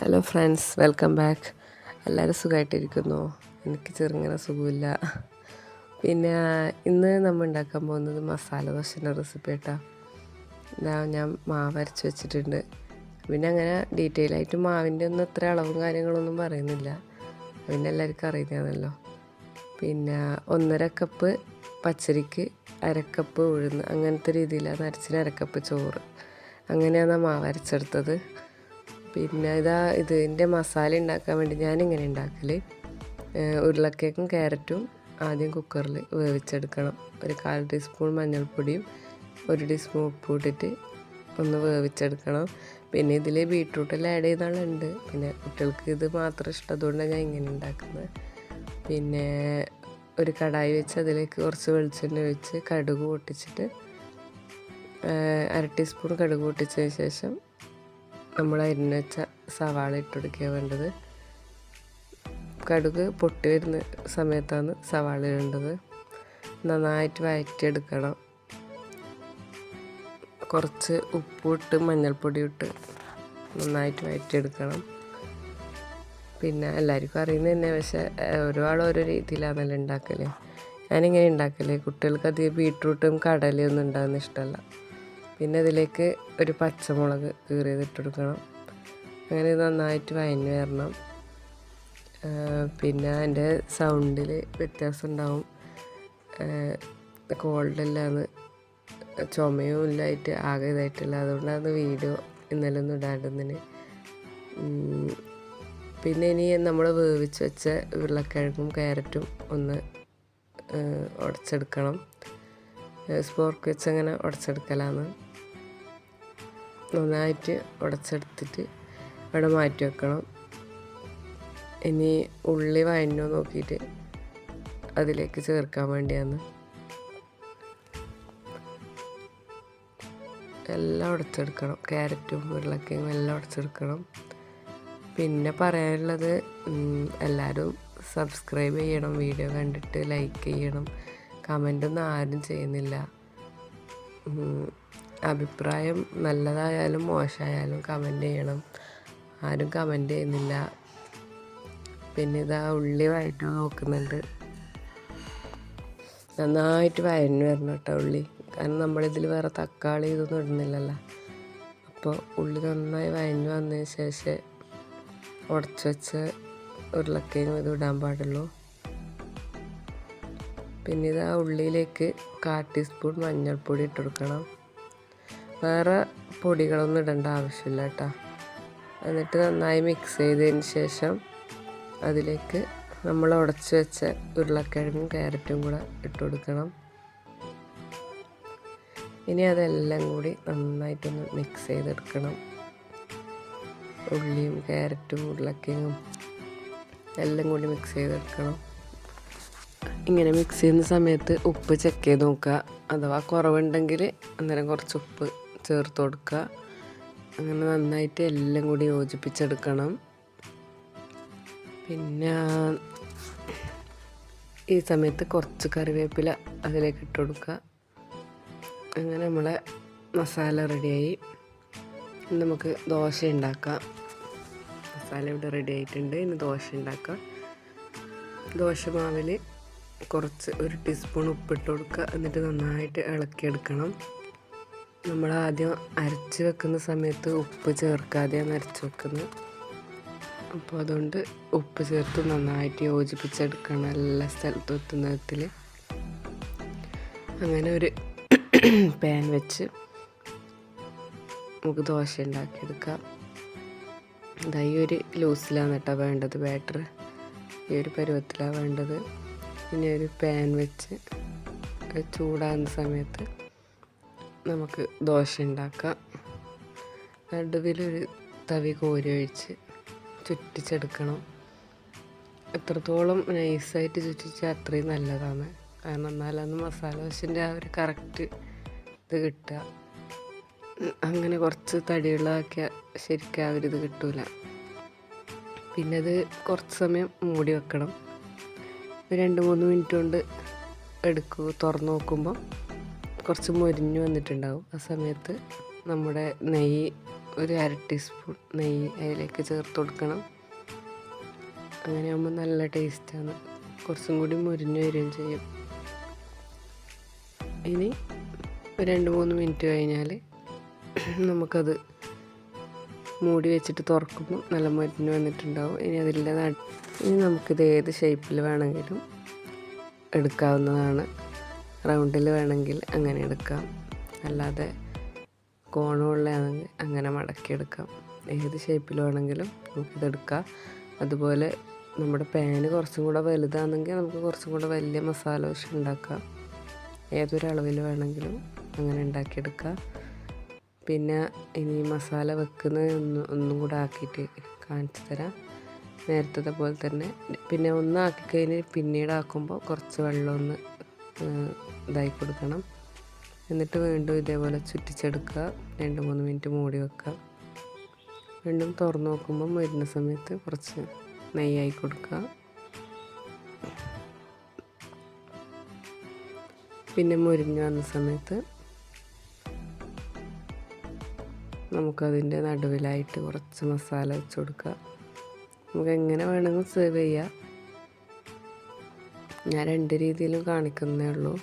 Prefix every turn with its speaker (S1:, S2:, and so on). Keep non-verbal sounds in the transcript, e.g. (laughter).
S1: Hello friends welcome back എല്ലാവരും സുഖമായിട്ടിരിക്കുന്നു എനിക്ക് ചെറുങ്ങനെ സുഖമില്ല. പിന്നെ ഇന്ന് നമ്മൾ ഉണ്ടാക്കാൻ പോകുന്നത് മസാല ദോശന്റെ റെസിപ്പി കേട്ടോ ഇതാ ഞാൻ മാവ് അരച്ച് വെച്ചിട്ടുണ്ട്. പിന്നെ അങ്ങനെ ഡീറ്റെയിൽ ആയിട്ട് മാവിന്റെ ഒന്നും അത്ര അളവും കാര്യങ്ങളൊന്നും പറയുന്നില്ല. പിന്നെ എല്ലാവർക്കും അറിയുന്നതാണല്ലോ. പിന്നെ ഒന്നര കപ്പ് പച്ചരിക്ക് അരക്കപ്പ് ഉഴുന്ന് അങ്ങനത്തെ രീതിയിലാണ് അരച്ചിന് അരക്കപ്പ് ചോറ്. അങ്ങനെയാണ് മാവ് അരച്ചെടുത്തത്. പിന്നെ ഇതാ ഇതിന്റെ മസാല ഉണ്ടാക്കാൻ വേണ്ടി ഞാനിങ്ങനെ ഉണ്ടാക്കൽ ഉരുളക്കേക്കും ക്യാരറ്റും ആദ്യം കുക്കറിൽ വേവിച്ചെടുക്കണം. ഒരു കാൽ ടീസ്പൂൺ മഞ്ഞൾപ്പൊടിയും ഒരു ടീസ്പൂൺ ഉപ്പ് ഇട്ടിട്ട് ഒന്ന് വേവിച്ചെടുക്കണം. പിന്നെ ഇതിൽ ബീട്രൂട്ടെല്ലാം ആഡ് ചെയ്താളുണ്ട് പിന്നെ കുട്ടികൾക്ക് ഇത് മാത്രം ഇഷ്ടം ഞാൻ ഇങ്ങനെ ഉണ്ടാക്കുന്നത്. പിന്നെ ഒരു കടായി വെച്ച് അതിലേക്ക് കുറച്ച് വെളിച്ചെണ്ണ ഒഴിച്ച് കടുക് പൊട്ടിച്ചിട്ട് അര ടീസ്പൂൺ കടുക് പൊട്ടിച്ചതിന് ശേഷം നമ്മൾ അരിഞ്ഞ വെച്ച സവാള ഇട്ടുകൊടുക്കുക വേണ്ടത്. കടുക് പൊട്ടി വരുന്ന സമയത്താണ് സവാള ഇടേണ്ടത്. നന്നായിട്ട് വഴറ്റിയെടുക്കണം കുറച്ച് ഉപ്പിട്ട് മഞ്ഞൾപ്പൊടി ഇട്ട് നന്നായിട്ട് വഴറ്റിയെടുക്കണം പിന്നെ എല്ലാവർക്കും അറിയുന്നത് തന്നെ പക്ഷേ ആൾ ഓരോ രീതിയിലാണല്ലോ ഉണ്ടാക്കൽ ഞാനിങ്ങനെ ഉണ്ടാക്കൽ കുട്ടികൾക്ക് അധികം ബീട്രൂട്ടും കടലയൊന്നും ഉണ്ടാകുന്ന ഇഷ്ടമല്ല. പിന്നെ ഇതിലേക്ക് ഒരു പച്ചമുളക് കീറിയത് ഇട്ടെടുക്കണം അങ്ങനെ നന്നായിട്ട് വയന് വരണം. പിന്നെ അതിന്റെ സൗണ്ടിൽ വ്യത്യാസം ഉണ്ടാവും കോൾഡല്ലാന്ന് ചുമയും ഇല്ലായിട്ട് ആകെ ഇതായിട്ടില്ല. അതുകൊണ്ടാണ് വീഡിയോ ഇന്നലെ ഒന്നും ഇടാണ്ടെന്നിന് പിന്നെ ഇനി നമ്മൾ വേവിച്ച് വെച്ച ഉരുളക്കിഴങ്ങും ക്യാരറ്റും ഒന്ന് ഉടച്ചെടുക്കണം. സ്പോർക്ക് വെച്ച് അങ്ങനെ ഉടച്ചെടുക്കലാണ് നന്നായിട്ട് ഉടച്ചെടുത്തിട്ട് അവിടെ മാറ്റി വെക്കണം. ഇനി ഉള്ളി വഴഞ്ഞോ നോക്കിയിട്ട് അതിലേക്ക് ചേർക്കാൻ വേണ്ടിയാണ്. എല്ലാം ഉടച്ചെടുക്കണം. ക്യാരറ്റും ഉരുളക്കിഴങ്ങും എല്ലാം ഉടച്ചെടുക്കണം. പിന്നെ പറയാനുള്ളത് എല്ലാവരും സബ്സ്ക്രൈബ് ചെയ്യണം. വീഡിയോ കണ്ടിട്ട് ലൈക്ക് ചെയ്യണം. കമന്റൊന്നും ആരും ചെയ്യുന്നില്ല. അഭിപ്രായം നല്ലതായാലും മോശമായാലും കമന്റ് ചെയ്യണം. ആരും കമന്റ് ചെയ്യുന്നില്ല. പിന്നെ ഇതാ ഉള്ളി വഴറ്റി നോക്കുന്നുണ്ട്. നന്നായിട്ട് വഴഞ്ഞു വരണം കേട്ടോ ഉള്ളി. കാരണം നമ്മളിതിൽ വേറെ തക്കാളി ഇതൊന്നും ഇടുന്നില്ലല്ലോ. അപ്പോൾ ഉള്ളി നന്നായി വഴഞ്ഞു വന്നതിന് ശേഷം ഉടച്ച് വെച്ച് ഉരുളക്കയും ഇത് ഇടാൻ പാടുള്ളൂ. പിന്നെ ഇത് ഉള്ളിയിലേക്ക് കാ ടീസ്പൂൺ മഞ്ഞൾപ്പൊടി ഇട്ട് കൊടുക്കണം. വേറെ പൊടികളൊന്നും ഇടേണ്ട ആവശ്യമില്ല കേട്ടോ. എന്നിട്ട് നന്നായി മിക്സ് ചെയ്തതിന് ശേഷം അതിലേക്ക് നമ്മൾ ഉടച്ചു വെച്ച ഉരുളക്കിഴങ്ങും ക്യാരറ്റും കൂടെ ഇട്ട് കൊടുക്കണം. ഇനി അതെല്ലാം കൂടി നന്നായിട്ടൊന്ന് മിക്സ് ചെയ്തെടുക്കണം. ഉള്ളിയും ക്യാരറ്റും ഉരുളക്കിഴങ്ങും എല്ലാം കൂടി മിക്സ് ചെയ്തെടുക്കണം. ഇങ്ങനെ മിക്സ് ചെയ്യുന്ന സമയത്ത് ഉപ്പ് ചെക്ക് ചെയ്ത് നോക്കുക. അഥവാ കുറവുണ്ടെങ്കിൽ അന്നേരം കുറച്ച് ഉപ്പ് ചേർത്ത് കൊടുക്കുക. അങ്ങനെ നന്നായിട്ട് എല്ലാം കൂടി യോജിപ്പിച്ചെടുക്കണം. പിന്നെ ഈ സമയത്ത് കുറച്ച് കറിവേപ്പില അതിലേക്ക് ഇട്ട് കൊടുക്കുക. അങ്ങനെ നമ്മളെ മസാല റെഡിയായി. നമുക്ക് ദോശ ഉണ്ടാക്കാം. മസാല ഇവിടെ റെഡി ആയിട്ടുണ്ട്. ഇനി ദോശ ഉണ്ടാക്കാം. ദോശ മാവിൽ കുറച്ച് ഒരു ടീസ്പൂൺ ഉപ്പിട്ട് കൊടുക്കുക. എന്നിട്ട് നന്നായിട്ട് ഇളക്കിയെടുക്കണം. നമ്മൾ ആദ്യം അരച്ച് വെക്കുന്ന സമയത്ത് ഉപ്പ് ചേർക്കാതെയാണ് അരച്ച് വെക്കുന്നത്. അപ്പോൾ അതുകൊണ്ട് ഉപ്പ് ചേർത്ത് നന്നായിട്ട് യോജിപ്പിച്ചെടുക്കണം എല്ലാ സ്ഥലത്തും എത്തുന്ന വിധത്തിൽ അങ്ങനെ ഒരു (clears throat) പാൻ വെച്ച് നമുക്ക് ദോശ ഉണ്ടാക്കിയെടുക്കാം ഇതായി ഒരു ലൂസിലാണ് കേട്ടോ വേണ്ടത് ബാറ്റർ ഈ ഒരു പരുവത്തിലാണ് വേണ്ടത്. പിന്നെ ഒരു പാൻ വെച്ച് ചൂടാകുന്ന സമയത്ത് നമുക്ക് ദോശ ഉണ്ടാക്കാം. നടുവിലൊരു തവി കോരി ഒഴിച്ച് ചുറ്റിച്ചെടുക്കണം. എത്രത്തോളം നൈസായിട്ട് ചുറ്റിച്ചാൽ അത്രയും നല്ലതാണ്. കാരണം എന്നാലാണ് മസാല ദോശന്റെ ആ ഒരു കറക്റ്റ് ഇത് കിട്ടുക. അങ്ങനെ കുറച്ച് തടികളാക്കിയാൽ ശരിക്കും ആ ഒരു ഇത് കിട്ടൂല. പിന്നെ അത് കുറച്ച് സമയം മൂടി വെക്കണം. രണ്ട് മൂന്ന് മിനിറ്റ് കൊണ്ട് എടുക്കൂ തുറന്ന് നോക്കുമ്പോൾ കുറച്ച് മൊരിഞ്ഞു വന്നിട്ടുണ്ടാവും. ആ സമയത്ത് നമ്മുടെ നെയ്യ് ഒരു അര ടീസ്പൂൺ നെയ്യ് അതിലേക്ക് ചേർത്ത് കൊടുക്കണം. അങ്ങനെയാകുമ്പോൾ നല്ല ടേസ്റ്റാണ് കുറച്ചും കൂടി മുരിഞ്ഞു വരികയും ചെയ്യും. ഇനി രണ്ട് മൂന്ന് മിനിറ്റ് കഴിഞ്ഞാൽ നമുക്കത് മൂടി വെച്ചിട്ട് തുറക്കുമ്പോൾ നല്ല മുരിഞ്ഞ് വന്നിട്ടുണ്ടാവും. ഇനി നട ഇനി നമുക്കിത് ഏത് ഷേപ്പിൽ വേണമെങ്കിലും എടുക്കാവുന്നതാണ്. റൗണ്ടിൽ വേണമെങ്കിൽ അങ്ങനെ എടുക്കാം. അല്ലാതെ കോണമുള്ളതാണെങ്കിൽ അങ്ങനെ മടക്കിയെടുക്കാം ഏത് ഷേപ്പിൽ വേണമെങ്കിലും നമുക്കിതെടുക്കാം അതുപോലെ നമ്മുടെ പാന് കുറച്ചും കൂടെ വലുതാണെങ്കിൽ നമുക്ക് കുറച്ചും കൂടെ വലിയ മസാല ദോശ ഉണ്ടാക്കാം. ഏതൊരളവിൽ വേണമെങ്കിലും അങ്ങനെ ഉണ്ടാക്കിയെടുക്കാം. പിന്നെ ഇനി മസാല വെക്കുന്നത് ഒന്ന് ഒന്നും കൂടെ ആക്കിയിട്ട് കാണിച്ചു തരാം. നേരത്തെ പോലെ തന്നെ പിന്നെ ഒന്നാക്കി കഴിഞ്ഞ് പിന്നീട് ആക്കുമ്പോൾ കുറച്ച് വെള്ളം ഒന്ന് ഇതായി കൊടുക്കണം. എന്നിട്ട് വീണ്ടും ഇതേപോലെ ചുറ്റിച്ചെടുക്കുക. രണ്ട് മൂന്ന് മിനിറ്റ് മൂടി വെക്കുക. വീണ്ടും തുറന്ന് നോക്കുമ്പം വരുന്ന സമയത്ത് കുറച്ച് നെയ്യായി കൊടുക്കുക. പിന്നെ മുരിഞ്ഞ് വന്ന സമയത്ത് നമുക്കതിന്റെ നടുവിലായിട്ട് കുറച്ച് മസാല വെച്ച് കൊടുക്കുക. നമുക്ക് എങ്ങനെ വേണമെങ്കിൽ സെർവ് ചെയ്യാം. ഞാൻ രണ്ട് രീതിയിലും കാണിക്കുന്നേ ഉള്ളൂ.